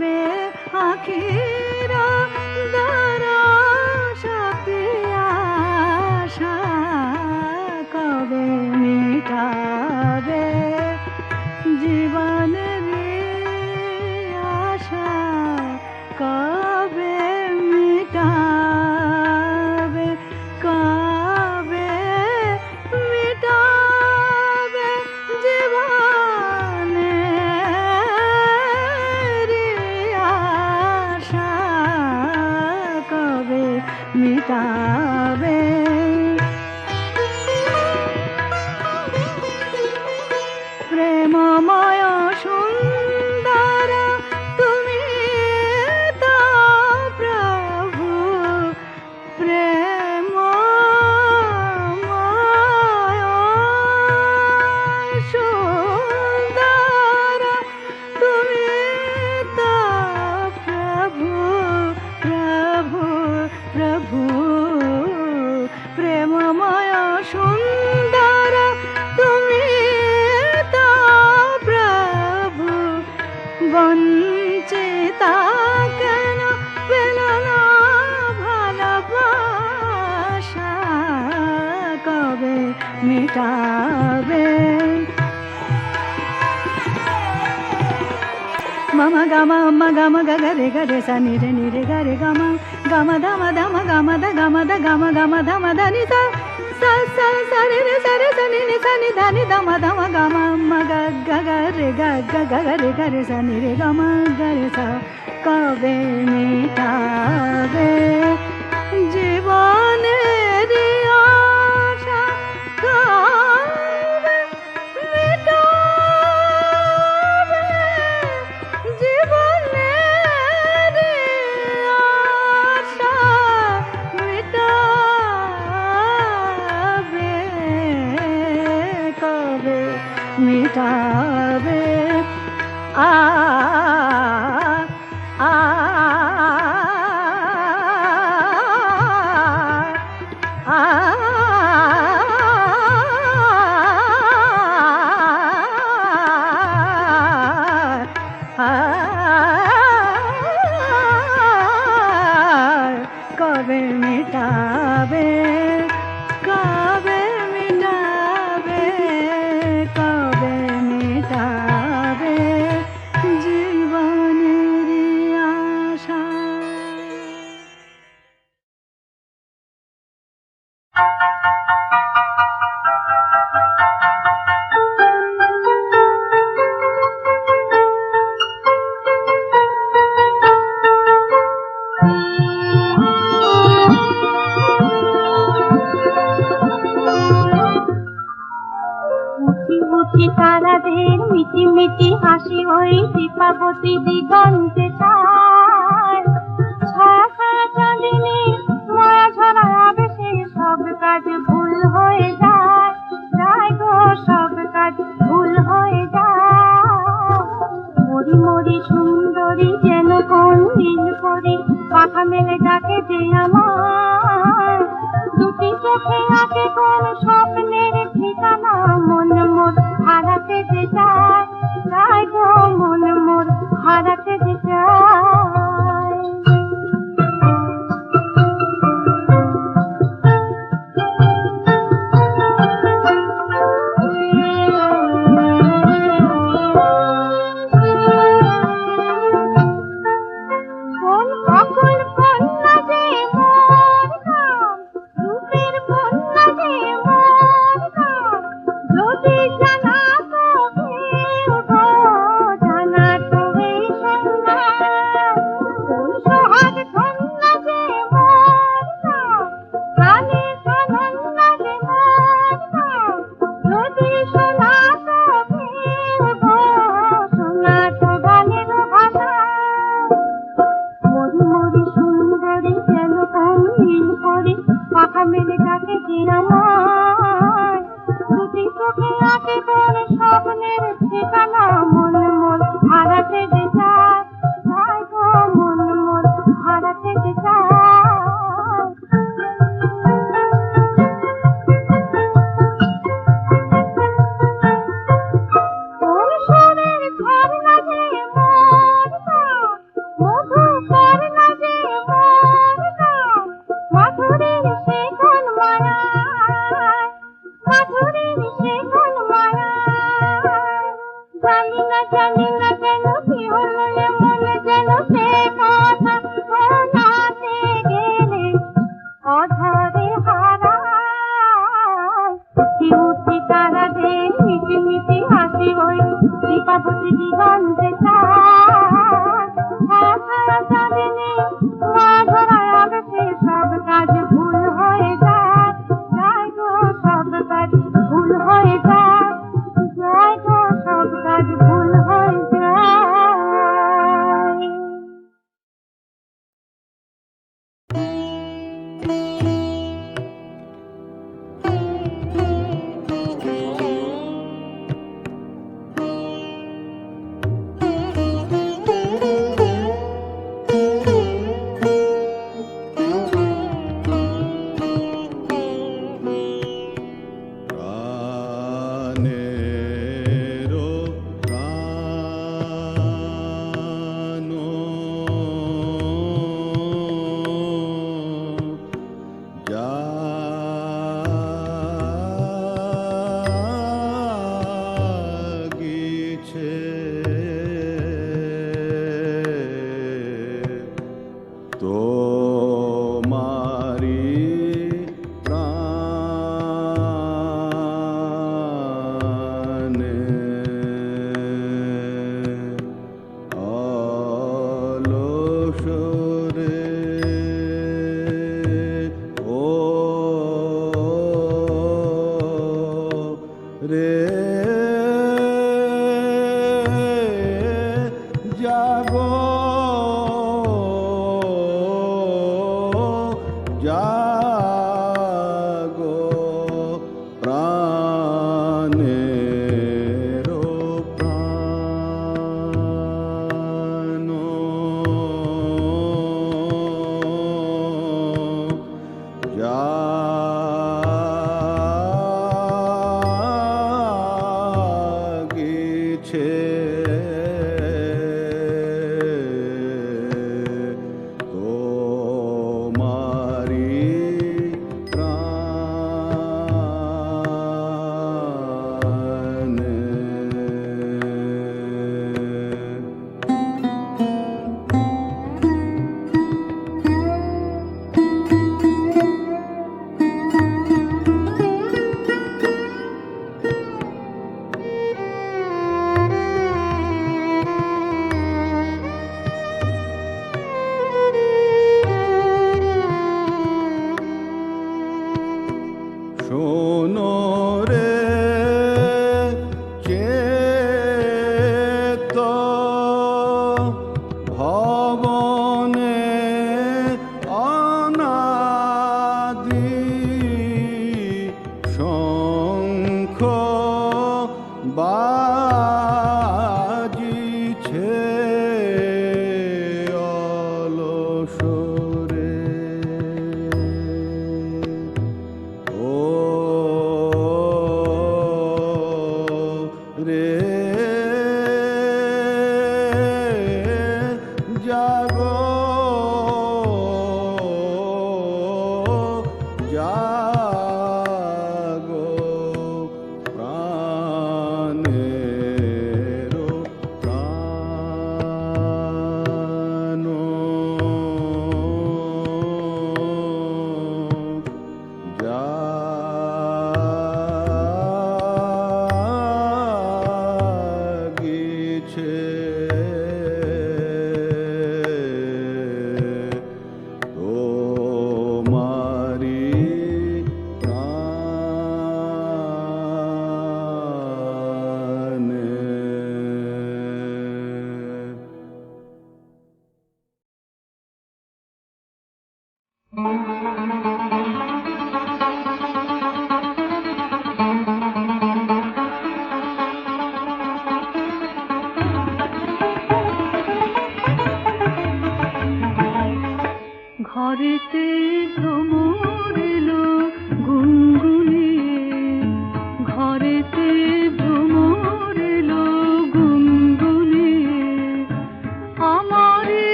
জুড়াবে আখির గరి స నిరి నిరి గరి గమ గమ ధమ ధమ గమ ద గమ ద గమ గమ ధమ ధని స స స సరి రి సరి స ని ని స ని ధ ని ధమ ధమ గమ మ గ గ గ రి గ గ గ గ రి గరి స నిరి గమ గరి స కవే నితావే జీవనే উঠি উঠি তারাদের মিটি মিটি হাসি ওই দীপাবতী দিগন্তে ছায়া চাঁদিনী মায়া ঝরা আবেশে সব কাজ ভুল হয়ে যায়। যায় গো, সব কাজ ভুল হয়ে যায়। মরি মরি সুন্দরী যেন কোন দিন করি পাখা মেলে ডাকে যে আমার দুটি চোখে আঁকে কোন স্বপ্নের ঠিকানা God.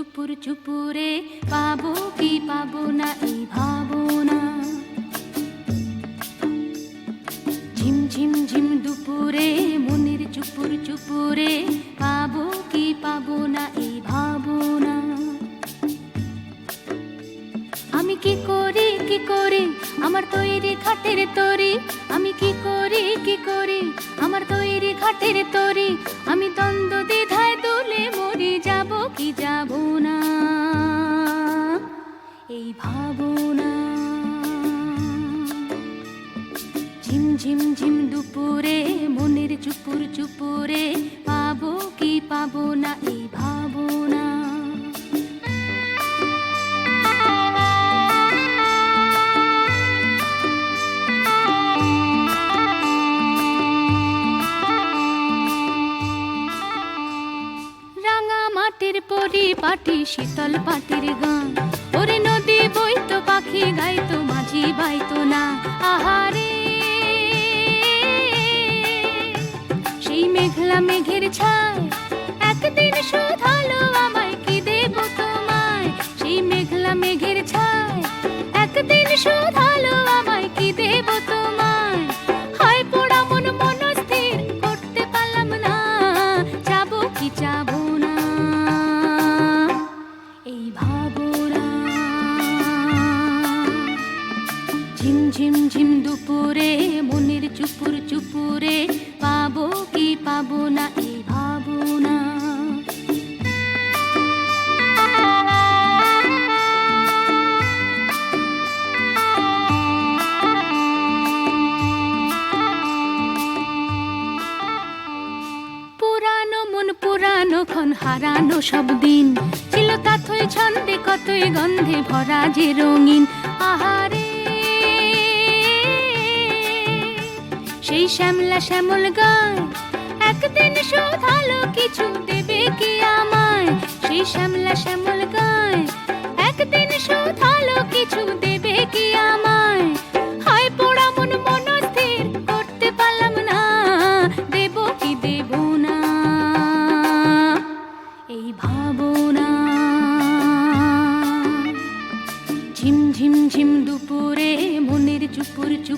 চুপুর চুপুরে পাবো কি পাবো না এই ভাবনা। ঝিম ঝিম ঝিম দুপুরে, মনের চুপুর চুপুরে পাবো কি পাবো না এই ভাবো না আমি কি করি কি করি? আমার তৈরি খাটের তরি। আমি কি করি কি করি? আমার তৈরি খাটের তরি। আমি তুই গন্ধে ভরা যে রঙিন আহারে, সেই শ্যামলা শ্যামল গায় একদিন শোধালো কিছু দেবে কি আমায়? সেই শ্যামলা শ্যামল গায় একদিন শোধালো কিছু দেবে কি আমায়?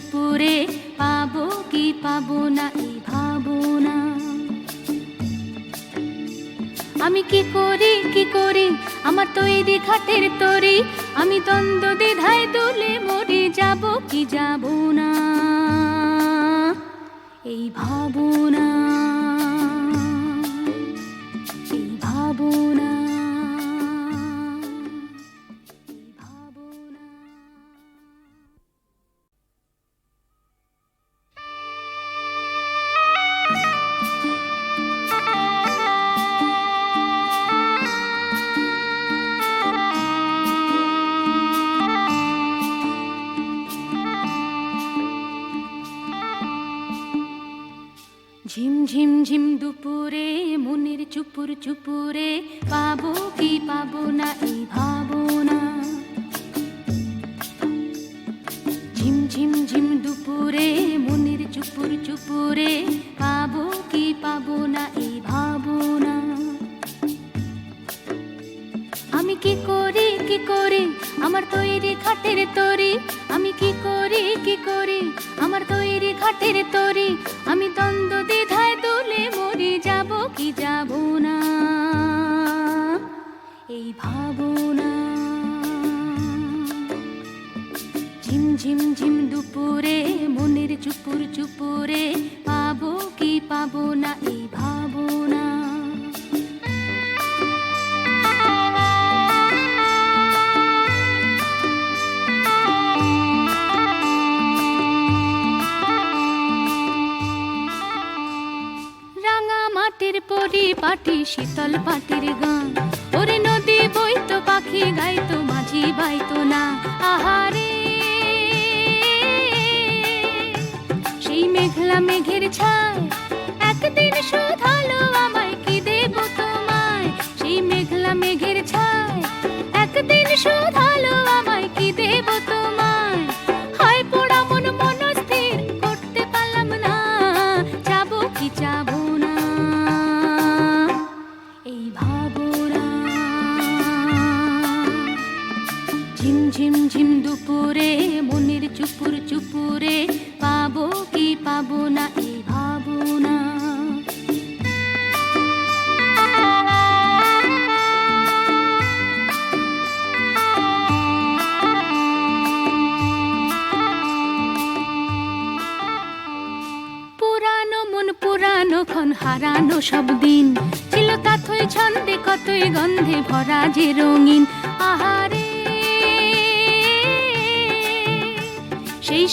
দুপুরে পাবো কি পাবো না এই ভাবনা। আমি কি করি কি করি? আমার তো এই দিঘাটের তরি। আমি দ্বন্দ্ব দ্বিধায় দুলে মরে যাব কি যাব না? এই ভাবনা চুপুর পাবো কি পাবো না এই ভাবনা। ঝিম ঝিম ঝিম দুপুরে, মনের চুপুর চুপুরে পাবো কি পাবো না এই ভাবনা। আমি কি করি কি করি? আমার তৈরি খাটের তরি। আমি কি করি কি করি? আমার তৈরি খাটের তরি। আমি দ্বন্দ্ব দ্বিধায় ঝিম ঝিম ঝিম দুপুরে, মনের চুপুর চুপুরে, পাবো কি পাবো না এই ভাবনা। রাঙা মাটির পরি পাটি শীতল পাটির গান। ওরে নদী বইতো পাখি, গাইতো মাঝি, বাইতো না। আহারে মেঘলা মেঘের ছায় একদিন শোধালো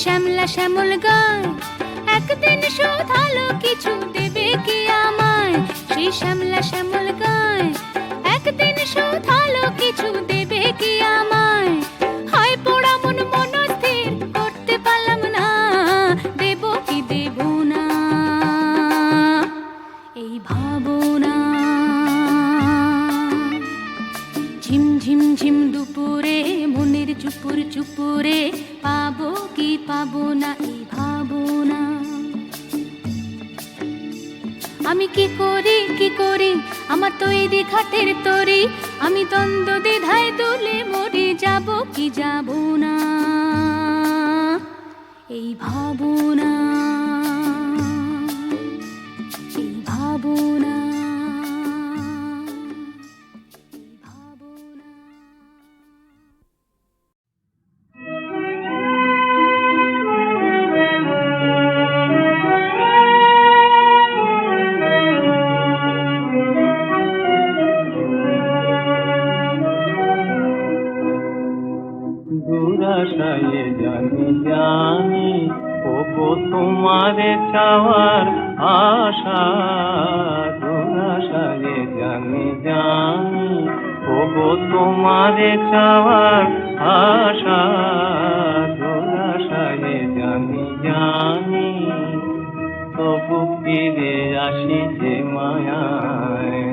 শ্যামলা শ্যামল গায় একদিন শোধালো কিছু দেবে কি আমায়? সেই শ্যামলা শ্যামল গায় একদিন শোধালো কিছু দেবে কি আমায়? হয় পোড়া মন মনস্থির করতে পারলাম না। দেব কি দেব না? এই ভাবনা। ঝিম ঝিম ঝিম দুপুরে চুপুর চুপুরে পাবো কি পাবো না এই ভাবনা। আমি কি করি কি করি? আমার তৈরি খাটের তরি। আমি দ্বন্দ্ব দ্বিধায় দুলে মরি যাব কি যাব না, এই ভাবনা। দুরাশায় জানি জানি ওগো তোমারে চাওয়ার আশা, দুরাশায় জানি জানি ওগো তোমারে চাওয়ার আশা, দুরাশায় জানি জানি, তবু ফিরে আসি যে মায়ায়,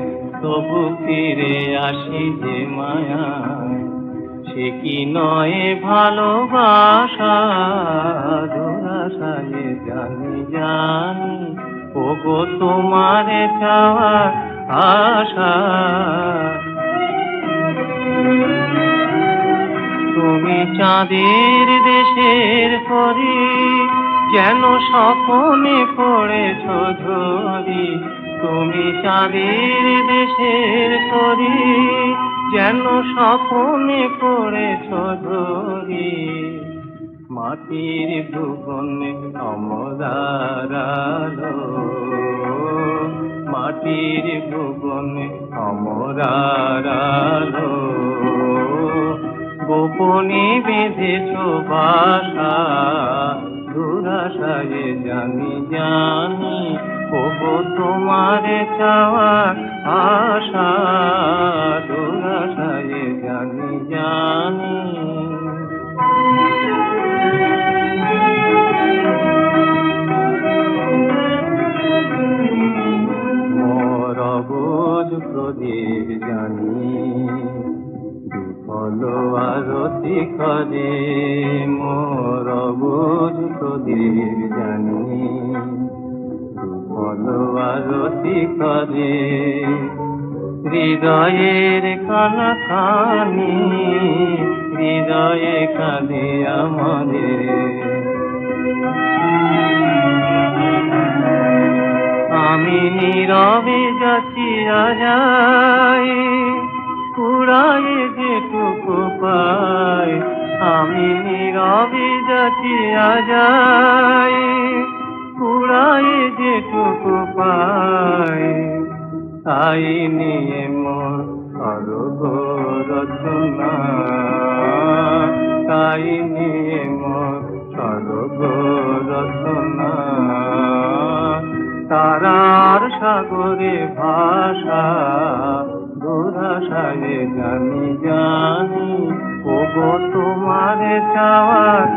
তবু ফিরে আসি যে মায়ায়। সে কি নয় ভালোবাসা? দুরাশায় জানি জানি। ওগো, তোমারে চাওয়া আশা। তুমি চাঁদের দেশের পরি যেন স্বপনে পড়েছ ঝরি তুমি চাঁদের দেশের পরি যেন সপনে পড়েছ ঝরি মাটির ভুবনে অমরারালো মাটির ভুবনে অমরারালো গোপনে বেঁধেছ বাসা, দুরাশায় জানি জানি ওগো তোমার চাওয়া আশা দুরাশায় জানি। জানি প্রদীপ জানি বিফল আরতি করে হৃদয়ের কানা কানি হৃদয়ে কাঁদে আমাদের। আমি নীরবে যাচিয়া যাই কুড়াই যেটুকু পাই, আমি নীরবে যাচিয়া যাই কুড়াই যেটুকু পাই, তাই নিয়ে তাই তারার সাগরে ভাষা দুরাশায় জানি জানি ওগো তোমার চাওয়ার